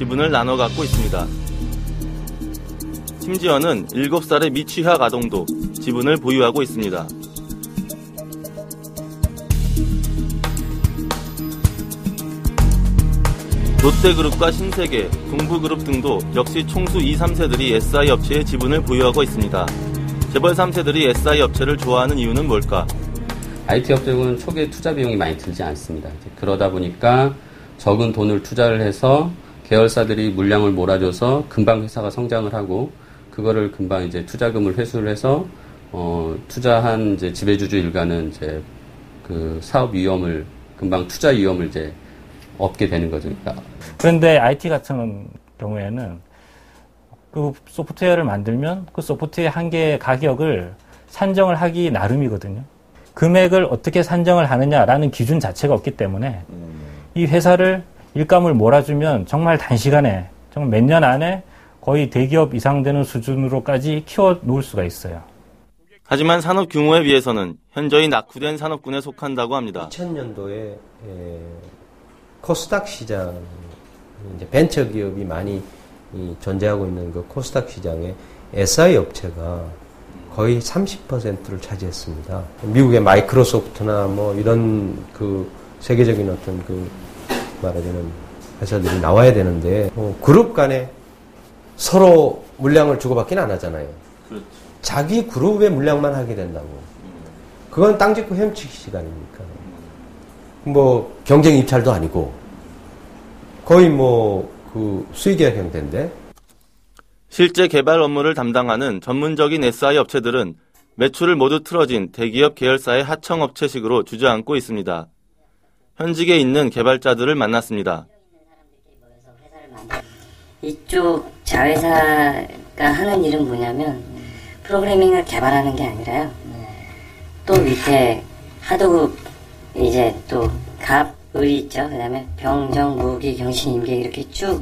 지분을 나눠 갖고 있습니다. 심지어는 7살의 미취학 아동도 지분을 보유하고 있습니다. 롯데그룹과 신세계, 동부그룹 등도 역시 총수 2, 3세들이 SI 업체의 지분을 보유하고 있습니다. 재벌 3세들이 SI 업체를 좋아하는 이유는 뭘까? IT 업체는 초기에 투자 비용이 많이 들지 않습니다. 그러다 보니까 적은 돈을 투자를 해서 계열사들이 물량을 몰아줘서 금방 회사가 성장을 하고 그거를 금방 이제 투자금을 회수를 해서 어, 투자한 이제 지배주주 일가는 이제 그 사업 위험을 금방 투자 위험을 이제 얻게 되는 거죠. 그러니까. 그런데 IT 같은 경우에는 그 소프트웨어를 만들면 그 소프트웨어 한 개의 가격을 산정을 하기 나름이거든요. 금액을 어떻게 산정을 하느냐라는 기준 자체가 없기 때문에 이 회사를 일감을 몰아주면 정말 단시간에 정말 몇 년 안에 거의 대기업 이상 되는 수준으로까지 키워 놓을 수가 있어요. 하지만 산업 규모에 비해서는 현저히 낙후된 산업군에 속한다고 합니다. 2000년도에 코스닥 시장 이제 벤처 기업이 많이 존재하고 있는 그 코스닥 시장에 SI 업체가 거의 30%를 차지했습니다. 미국의 마이크로소프트나 뭐 이런 그 세계적인 어떤 그 말하자면 회사들이 나와야 되는데 어, 그룹 간에 서로 물량을 주고받기는 안 하잖아요. 그렇죠. 자기 그룹의 물량만 하게 된다고. 그건 땅 짓고 헤엄치기 시간입니까? 뭐 경쟁 입찰도 아니고 거의 뭐 그 수의계약 형태인데 실제 개발 업무를 담당하는 전문적인 SI 업체들은 매출을 모두 틀어진 대기업 계열사의 하청업체식으로 주저앉고 있습니다. 현직에 있는 개발자들을 만났습니다. 이쪽 자회사가 하는 일은 뭐냐면 프로그래밍을 개발하는 게 아니라요. 또 밑에 하도급 이제 또 갑, 을 있죠. 그 다음에 병정, 무기, 경신, 임계 이렇게 쭉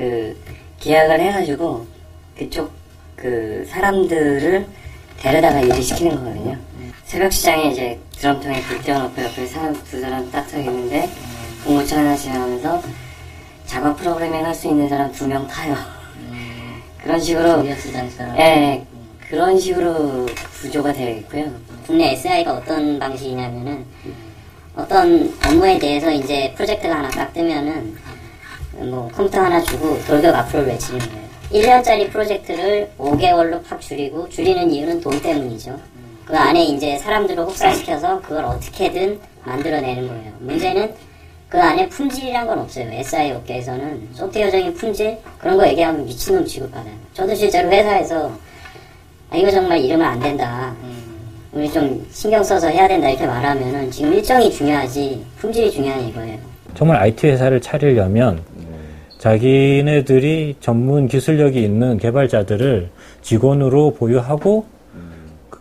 그 계약을 해가지고 그쪽 그 사람들을 데려다가 일을 시키는 거거든요. 새벽 시장에 이제 드럼통에 불 떼어놓고 옆에 사람 두 사람 딱 서 있는데 공고차 하나씩 하면서 자바 프로그래밍 할 수 있는 사람 두 명 타요. 그런 식으로 예 그런 식으로 구조가 되어 있고요. 국내 SI가 어떤 방식이냐면은 어떤 업무에 대해서 이제 프로젝트가 하나 딱 뜨면은 뭐 컴퓨터 하나 주고 돌격 앞으로 외치는 거예요. 1년짜리 프로젝트를 5개월로 팍 줄이고 줄이는 이유는 돈 때문이죠. 그 안에 이제 사람들을 혹사시켜서 그걸 어떻게든 만들어내는 거예요. 문제는 그 안에 품질이란 건 없어요. SI 업계에서는 소프트웨어적인 품질 그런 거 얘기하면 미친놈 취급받아요. 저도 실제로 회사에서 아 이거 정말 이러면 안 된다. 우리 좀 신경 써서 해야 된다 이렇게 말하면은 지금 일정이 중요하지 품질이 중요한 이거예요. 정말 IT 회사를 차리려면 자기네들이 전문 기술력이 있는 개발자들을 직원으로 보유하고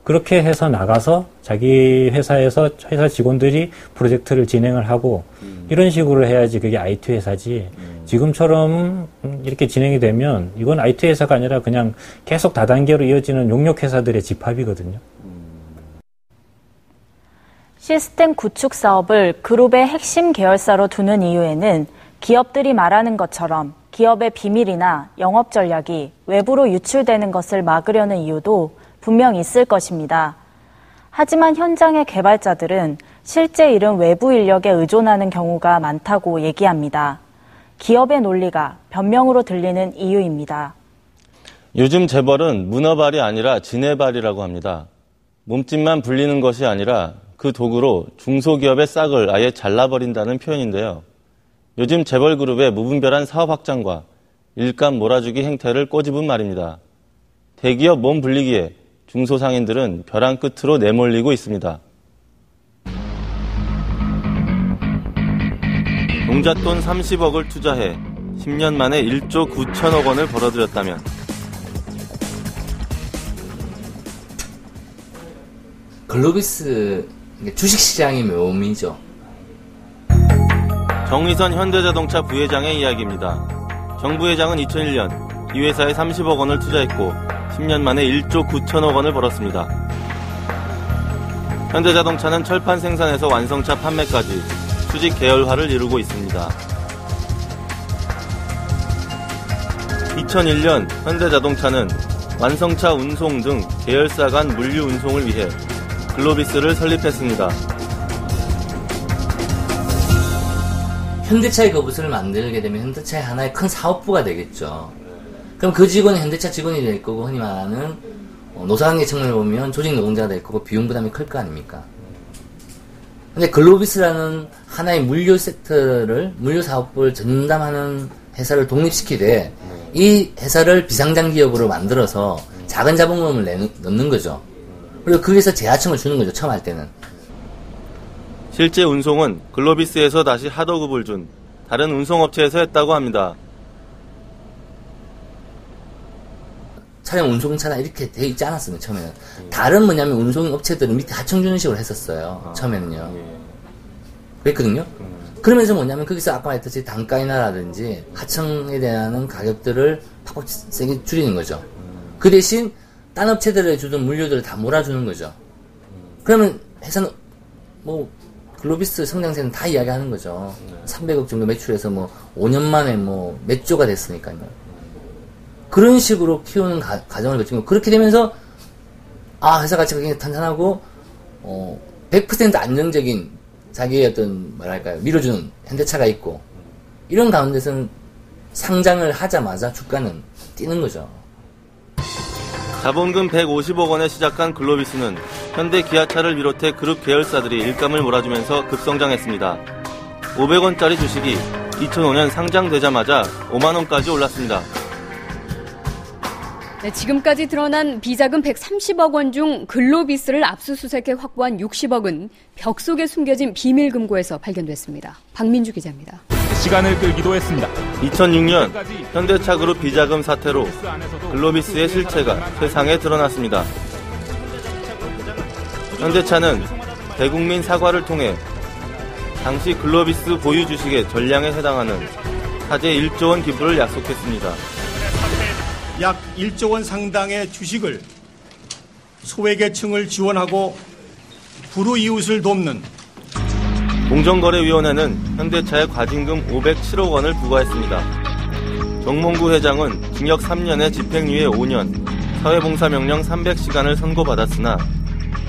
그렇게 해서 나가서 자기 회사에서 회사 직원들이 프로젝트를 진행을 하고 이런 식으로 해야지 그게 IT 회사지. 지금처럼 이렇게 진행이 되면 이건 IT 회사가 아니라 그냥 계속 다단계로 이어지는 용역 회사들의 집합이거든요. 시스템 구축 사업을 그룹의 핵심 계열사로 두는 이유에는 기업들이 말하는 것처럼 기업의 비밀이나 영업 전략이 외부로 유출되는 것을 막으려는 이유도 분명 있을 것입니다. 하지만 현장의 개발자들은 실제 일은 외부 인력에 의존하는 경우가 많다고 얘기합니다. 기업의 논리가 변명으로 들리는 이유입니다. 요즘 재벌은 문어발이 아니라 지네발이라고 합니다. 몸집만 불리는 것이 아니라 그 도구로 중소기업의 싹을 아예 잘라버린다는 표현인데요. 요즘 재벌 그룹의 무분별한 사업 확장과 일감 몰아주기 행태를 꼬집은 말입니다. 대기업 몸 불리기에 중소상인들은 벼랑 끝으로 내몰리고 있습니다. 농잣돈 30억을 투자해 10년 만에 1조 9천억 원을 벌어들였다면 글로비스 주식시장의 묘미죠. 정의선 현대자동차 부회장의 이야기입니다. 정 부회장은 2001년 이 회사에 30억 원을 투자했고 10년 만에 1조 9천억 원을 벌었습니다. 현대자동차는 철판 생산에서 완성차 판매까지 수직 계열화를 이루고 있습니다. 2001년 현대자동차는 완성차 운송 등 계열사 간 물류 운송을 위해 글로비스를 설립했습니다. 현대차의 그것을 만들게 되면 현대차의 하나의 큰 사업부가 되겠죠. 그럼 그 직원은 현대차 직원이 될 거고 흔히 말하는 어, 노사관계 측면을 보면 조직 노동자가 될 거고 비용 부담이 클 거 아닙니까? 근데 글로비스라는 하나의 물류 섹터를 물류 사업부를 전담하는 회사를 독립시키되 이 회사를 비상장 기업으로 만들어서 작은 자본금을 내, 넣는 거죠. 그리고 거기서 재하청을 주는 거죠. 처음 할 때는. 실제 운송은 글로비스에서 다시 하도급을 준 다른 운송업체에서 했다고 합니다. 차량 운송차나 이렇게 돼 있지 않았습니다. 처음에는. 다른 뭐냐면 운송 업체들은 밑에 하청 주는 식으로 했었어요. 처음에는요. 그랬거든요. 그러면서 뭐냐면 거기서 아까 말했듯이 단가 인하라든지 하청에 대한 가격들을 팍팍 세게 줄이는 거죠. 그 대신 딴 업체들에 주던 물류들을 다 몰아주는 거죠. 그러면 회사는 뭐 글로비스 성장세는 다 이야기하는 거죠. 300억 정도 매출해서 뭐 5년 만에 뭐 몇 조가 됐으니까요. 그런 식으로 키우는 가, 정을 거치고 그렇게 되면서 아 회사 가치가 굉장히 탄탄하고 어, 100% 안정적인 자기의 어떤 뭐랄까요 밀어주는 현대차가 있고 이런 가운데서는 상장을 하자마자 주가는 뛰는 거죠. 자본금 150억 원에 시작한 글로비스는 현대 기아차를 비롯해 그룹 계열사들이 일감을 몰아주면서 급성장했습니다. 500원짜리 주식이 2005년 상장되자마자 5만 원까지 올랐습니다. 네, 지금까지 드러난 비자금 130억 원 중 글로비스를 압수수색해 확보한 60억은 벽 속에 숨겨진 비밀 금고에서 발견됐습니다. 박민주 기자입니다. 시간을 끌기도 했습니다. 2006년 현대차 그룹 비자금 사태로 글로비스의 실체가 세상에 드러났습니다. 현대차는 대국민 사과를 통해 당시 글로비스 보유 주식의 전량에 해당하는 사제 1조 원 기부를 약속했습니다. 약 1조 원 상당의 주식을 소외계층을 지원하고 불우이웃을 돕는 공정거래위원회는 현대차에 과징금 507억 원을 부과했습니다. 정몽구 회장은 징역 3년에 집행유예 5년, 사회봉사명령 300시간을 선고받았으나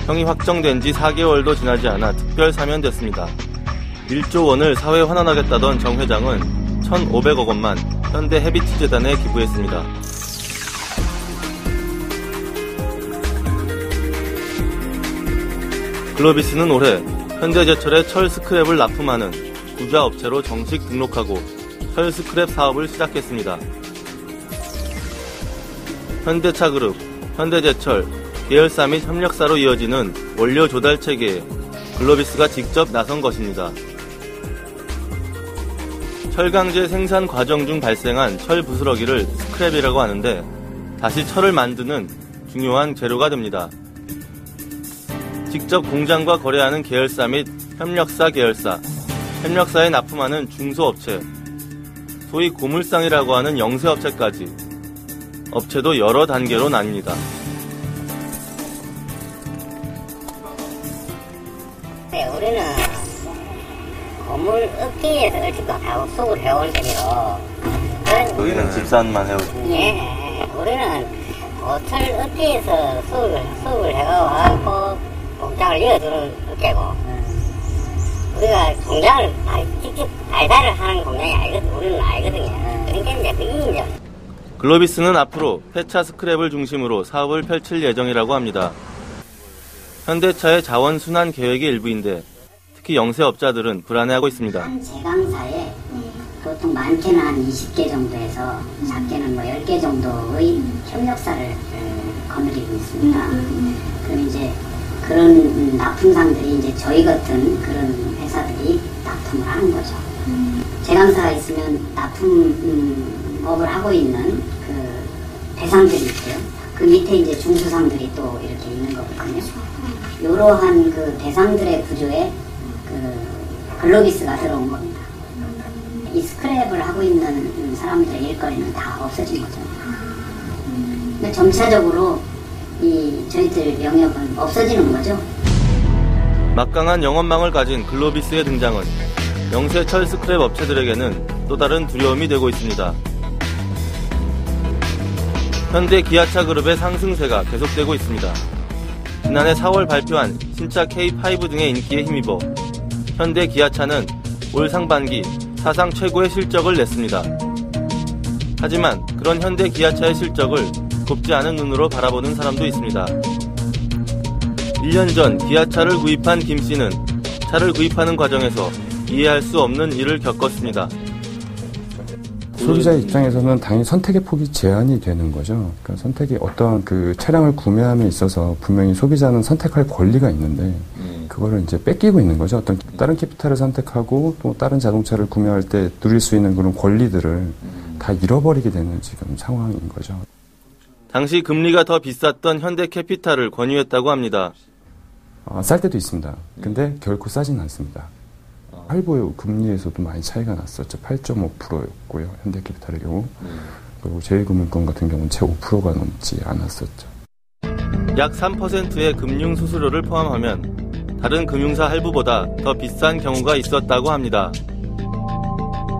형이 확정된 지 4개월도 지나지 않아 특별 사면됐습니다. 1조 원을 사회 환원하겠다던 정 회장은 1,500억 원만 현대 헤비티 재단에 기부했습니다. 글로비스는 올해 현대제철의 철 스크랩을 납품하는 부자 업체로 정식 등록하고 철 스크랩 사업을 시작했습니다. 현대차그룹, 현대제철, 계열사 및 협력사로 이어지는 원료 조달 체계에 글로비스가 직접 나선 것입니다. 철강제 생산 과정 중 발생한 철 부스러기를 스크랩이라고 하는데 다시 철을 만드는 중요한 재료가 됩니다. 직접 공장과 거래하는 계열사 및 협력사 계열사, 협력사에 납품하는 중소업체, 소위 고물상이라고 하는 영세업체까지. 업체도 여러 단계로 나뉩니다. 네, 우리는 건물 업계에서 하고 수업을 해온 셈이로 여기는 집산만 해오고 예, 우리는 호텔 업계에서 수업을, 수업을 해가고 공장을 이어주는 업계고 우리가 공장을 직접 발달을 하는 공장이 아니거든 우리는 알거든요. 그러니까 이제 그게 이제 글로비스는 앞으로 폐차 스크랩을 중심으로 사업을 펼칠 예정이라고 합니다. 현대차의 자원 순환 계획의 일부인데 특히 영세업자들은 불안해하고 있습니다. 한 제강사에 보통 많게는 한 20개 정도에서 작게는 뭐 10개 정도의 협력사를 음, 거느리고 있습니다. 그럼 이제 그런 납품상들이 이제 저희 같은 그런 회사들이 납품을 하는 거죠. 제강사가 있으면 납품업을 하고 있는 그 대상들이 있고요. 그 밑에 이제 중수상들이 또 이렇게 있는 거거든요. 이러한 그 대상들의 구조에 그 글로비스가 들어온 겁니다. 이 스크랩을 하고 있는 사람들의 일거리는 다 없어진 거죠. 근데 점차적으로 이 저희들 영역은 없어지는 거죠. 막강한 영업망을 가진 글로비스의 등장은 영세 철 스크랩 업체들에게는 또 다른 두려움이 되고 있습니다. 현대 기아차 그룹의 상승세가 계속되고 있습니다. 지난해 4월 발표한 신차 K5 등의 인기에 힘입어 현대 기아차는 올 상반기 사상 최고의 실적을 냈습니다. 하지만 그런 현대 기아차의 실적을 곱지 않은 눈으로 바라보는 사람도 있습니다. 1년 전 기아차를 구입한 김 씨는 차를 구입하는 과정에서 이해할 수 없는 일을 겪었습니다. 소비자 입장에서는 당연히 선택의 폭이 제한이 되는 거죠. 그러니까 선택이 어떤 그 차량을 구매함에 있어서 분명히 소비자는 선택할 권리가 있는데 그거를 이제 뺏기고 있는 거죠. 어떤 다른 캐피탈을 선택하고 또 다른 자동차를 구매할 때 누릴 수 있는 그런 권리들을 다 잃어버리게 되는 지금 상황인 거죠. 당시 금리가 더 비쌌던 현대캐피탈을 권유했다고 합니다. 아, 쌀 때도 있습니다. 근데 결코 싸진 않습니다. 할부 금리에서도 많이 차이가 났었죠. 8.5%였고요. 현대캐피탈의 경우. 그리고 제1금융권 같은 경우는 채 5%가 넘지 않았었죠. 약 3%의 금융 수수료를 포함하면 다른 금융사 할부보다 더 비싼 경우가 있었다고 합니다.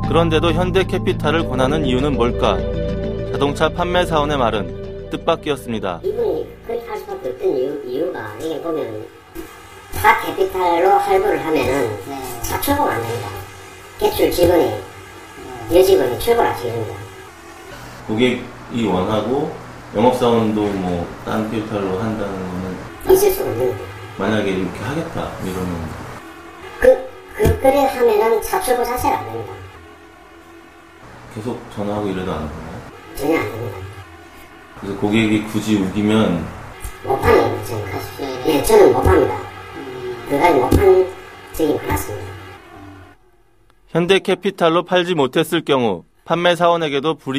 그런데도 현대캐피탈을 권하는 이유는 뭘까? 자동차 판매 사원의 말은 뜻밖이었습니다. 이분이 그렇게 할 수밖에 없던 이유, 이유가 이게 보면 다 캐피탈로 할부를 하면은 차출고가 안 됩니다. 대출 직원이 여직원이 출고하기 됩니다. 고객이 원하고 영업사원도 뭐 다른 캐피탈로 한다는 거는 있을 수가 없는 거예요. 만약에 이렇게 하겠다 이러면 그, 그, 그래 하면은 차출고 자체가 안 됩니다. 계속 전화하고 이래도 안 되나요? 전혀 안 됩니다. 그래서 고객이 굳이 우기면 못 파는 저는 가수. 예, 저는 못 팝니다. 그까지 못판 적이 많았습니다. 현대캐피탈로 팔지 못했을 경우 판매 사원에게도 불이